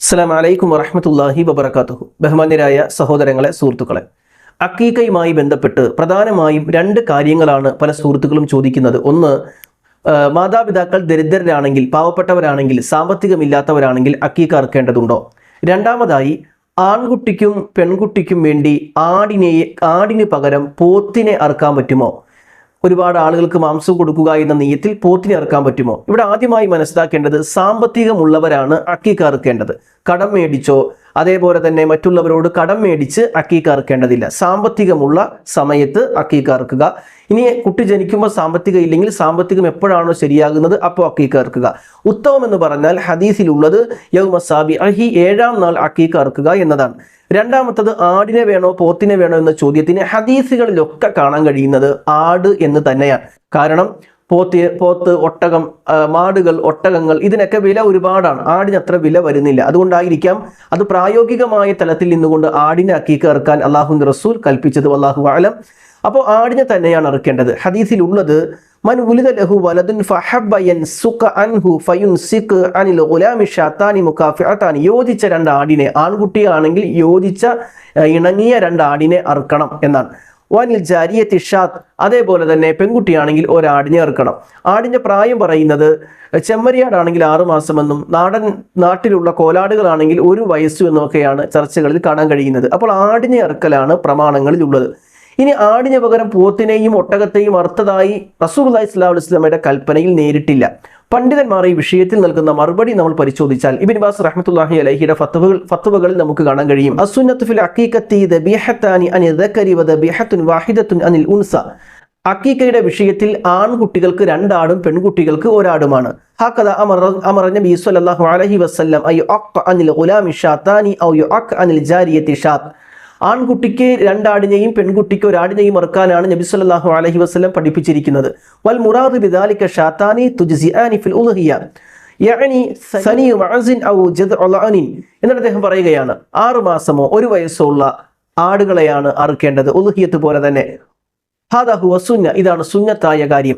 അസ്സലാം വലൈക്കും വറഹമത്തല്ലാഹി വബർക്കാത്തുഹു ബഹുമാന്യരായ സഹോദരങ്ങളെ സുഹൃത്തുക്കളെ അക്കീക്കയുമായി ബന്ധപ്പെട്ട് പ്രധാനമായും രണ്ട് കാര്യങ്ങളാണ് പല സുഹൃത്തുക്കളും ചോദിക്കുന്നത്. ഒന്ന് മാതാപിതാക്കൾ ദരിദ്രരാണെങ്കിൽ പാവപ്പെട്ടവരാണെങ്കിൽ സാമ്പത്തികമില്ലാത്തവരാണെങ്കിൽ അക്കീക്ക അറുക്കേണ്ടതുണ്ടോ? രണ്ടാമതായി ആൺകുട്ടിക്കും പെൺകുട്ടിക്കും വേണ്ടി ആടിനെ ആടിന് പകരം പോത്തിനെ അറുക്കാൻ പറ്റുമോ? ഒരുപാട് ആളുകൾക്ക് മാംസം കൊടുക്കുക എന്ന നീയത്തിൽ പോത്തിനെ ഇറക്കാൻ പറ്റുമോ? ഇവിടെ ആദ്യമായി മനസ്സിലാക്കേണ്ടത് സാമ്പത്തികമുള്ളവരാണ് അക്കീക്ക അറുക്കേണ്ടത്. കടം മേടിച്ചോ അതേപോലെ തന്നെ മറ്റുള്ളവരോട് കടം മേടിച്ച് അക്കീക്ക സാമ്പത്തികമുള്ള സമയത്ത് അക്കീക്ക അറുക്കുക. ഇനി കുട്ടി ജനിക്കുമ്പോൾ സാമ്പത്തികം ഇല്ലെങ്കിൽ സാമ്പത്തികം എപ്പോഴാണോ ശരിയാകുന്നത് അപ്പോൾ അക്കീക്ക അറുക്കുക. ഉത്തമം എന്ന് പറഞ്ഞാൽ ഹദീസിലുള്ളത് യൗമസാബി അഹി ഏഴാം നാൾ അക്കീക്ക അറുക്കുക എന്നതാണ്. രണ്ടാമത്തത് ആടിനെ വേണോ പോത്തിനെ വേണോ എന്ന ചോദ്യത്തിന് ഹദീസുകളിലൊക്കെ കാണാൻ കഴിയുന്നത് ആട് എന്ന് തന്നെയാണ്. കാരണം പോത്ത് പോത്ത് ഒട്ടകം മാടുകൾ ഒട്ടകങ്ങൾ ഇതിനൊക്കെ വില ഒരുപാടാണ്. ആടിന് അത്ര വില വരുന്നില്ല. അതുകൊണ്ടായിരിക്കാം അത് പ്രായോഗികമായ തലത്തിൽ നിന്നുകൊണ്ട് ആടിനെ അക്കീക്ക് ഇറക്കാൻ അള്ളാഹു റസൂൽ കൽപ്പിച്ചത്. അള്ളാഹു ആലം അപ്പോൾ ആടിനെ തന്നെയാണ് ഇറക്കേണ്ടത് ഹദീസിലുള്ളത് മൻ ലഹു അൻഹു അനിൽ യോജിച്ച രണ്ട് ആടിനെ ആൺകുട്ടിയാണെങ്കിൽ യോജിച്ച ഇണങ്ങിയ രണ്ട് ആടിനെ അറുക്കണം എന്നാണ്. വനിൽ ജാരിയത്തി ഷാത്ത്. അതേപോലെ തന്നെ പെൺകുട്ടിയാണെങ്കിൽ ഒരാടിനെ ഇറക്കണം ആടിന്റെ പ്രായം പറയുന്നത് ചെമ്മരിയാടാണെങ്കിൽ ആറു മാസമെന്നും നാടൻ നാട്ടിലുള്ള കോലാടുകളാണെങ്കിൽ ഒരു വയസ്സു എന്നൊക്കെയാണ് ചർച്ചകളിൽ കാണാൻ കഴിയുന്നത്. അപ്പോൾ ആടിനെ ഇറക്കലാണ് പ്രമാണങ്ങളിൽ ഉള്ളത് ഇനി ആടിന് പകരം പോത്തിനെയും ഒട്ടകത്തെയും അർത്ഥതായി റസൂർലായി വസ്ലമയുടെ കൽപ്പനയിൽ നേരിട്ടില്ല. പണ്ഡിതന്മാർ ഈ വിഷയത്തിൽ നൽകുന്ന മറുപടി നമ്മൾ പരിശോധിച്ചാൽ ഇബിൻ ബാസ് റഹ്മത്തുല്ലാഹി അലഹിയുടെ ഫത്തുവകൾ ഫത്തുവകളിൽ നമുക്ക് കാണാൻ കഴിയും. അസുന്നത്ത് ഫിൽ അക്കീക്കത്തി ദബീഹത്താനി അനി ദക്കരി വ ദബീഹത്തുൻ വാഹിദത്തുൻ അനിൽ ഉൻസ. അക്കീക്കയുടെ വിഷയത്തിൽ ആൺകുട്ടികൾക്ക് രണ്ടാടും പെൺകുട്ടികൾക്ക് ഒരാടുമാണ്. ഹാക്കഥ അമർ അമർ നബി സല്ലല്ലാഹു അലൈഹി വസല്ലം അനിൽ ഗുലാമി ഷാത്താനി ഔ അഖ് അനിൽ ജാരിയത്തി ഷാത്ത്. ആൺകുട്ടിക്ക് രണ്ടാടിനെയും പെൺകുട്ടിക്ക് ഒരാടിനെയും ഇറക്കാനാണ് നബി സല്ലാഹു അലഹി വസ്ലം പഠിപ്പിച്ചിരിക്കുന്നത്. വൽ മുറാദ് ബിദാലിക ഉലഹിയ ഔ എന്നിട്ട് അദ്ദേഹം പറയുകയാണ് ആറ് മാസമോ ഒരു വയസ്സോ ഉള്ള ആടുകളെയാണ് അറുക്കേണ്ടത്. ഉൽഹിയത്ത് പോലെ തന്നെ ഇതാണ് സുന്നത്തായ കാര്യം.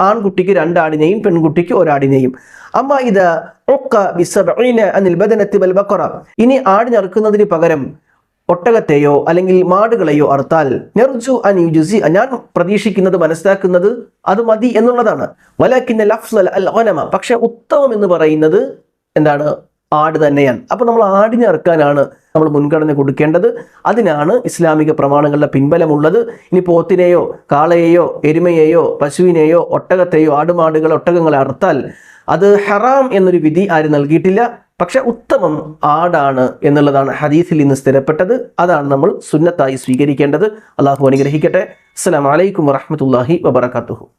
ആൺകുട്ടിക്ക് രണ്ടാടിനെയും പെൺകുട്ടിക്ക് ഒരാടിനെയും. അമ്മ ഇത് ഇനി ആടിനറുക്കുന്നതിന് പകരം ഒട്ടകത്തെയോ അല്ലെങ്കിൽ മാടുകളെയോ അറുത്താൽ നെർജു അൻ യുജുസി ഞാൻ പ്രതീക്ഷിക്കുന്നത് മനസ്സിലാക്കുന്നത് അത് മതി എന്നുള്ളതാണ്. വലാക്കിന്റെ പക്ഷെ ഉത്തമം എന്ന് പറയുന്നത് എന്താണ്? ആട് തന്നെയാണ്. അപ്പോൾ നമ്മൾ ആടിനെ ഇറക്കാനാണ് നമ്മൾ മുൻഗണന കൊടുക്കേണ്ടത്. അതിനാണ് ഇസ്ലാമിക പ്രമാണങ്ങളുടെ പിൻബലമുള്ളത്. ഇനി പോത്തിനെയോ കാളയെയോ എരുമയെയോ പശുവിനെയോ ഒട്ടകത്തെയോ ആടുമാടുകൾ ഒട്ടകങ്ങളെ അറുത്താൽ അത് ഹറാം എന്നൊരു വിധി ആരും നൽകിയിട്ടില്ല. പക്ഷെ ഉത്തമം ആടാണ് എന്നുള്ളതാണ് ഹദീസിൽ ഇന്ന് സ്ഥിരപ്പെട്ടത്. അതാണ് നമ്മൾ സുന്നത്തായി സ്വീകരിക്കേണ്ടത്. അള്ളാഹു അനുഗ്രഹിക്കട്ടെ. അസ്സലാമലൈക്കും വറഹമത്തല്ലാഹി വബർക്കാത്തുഹു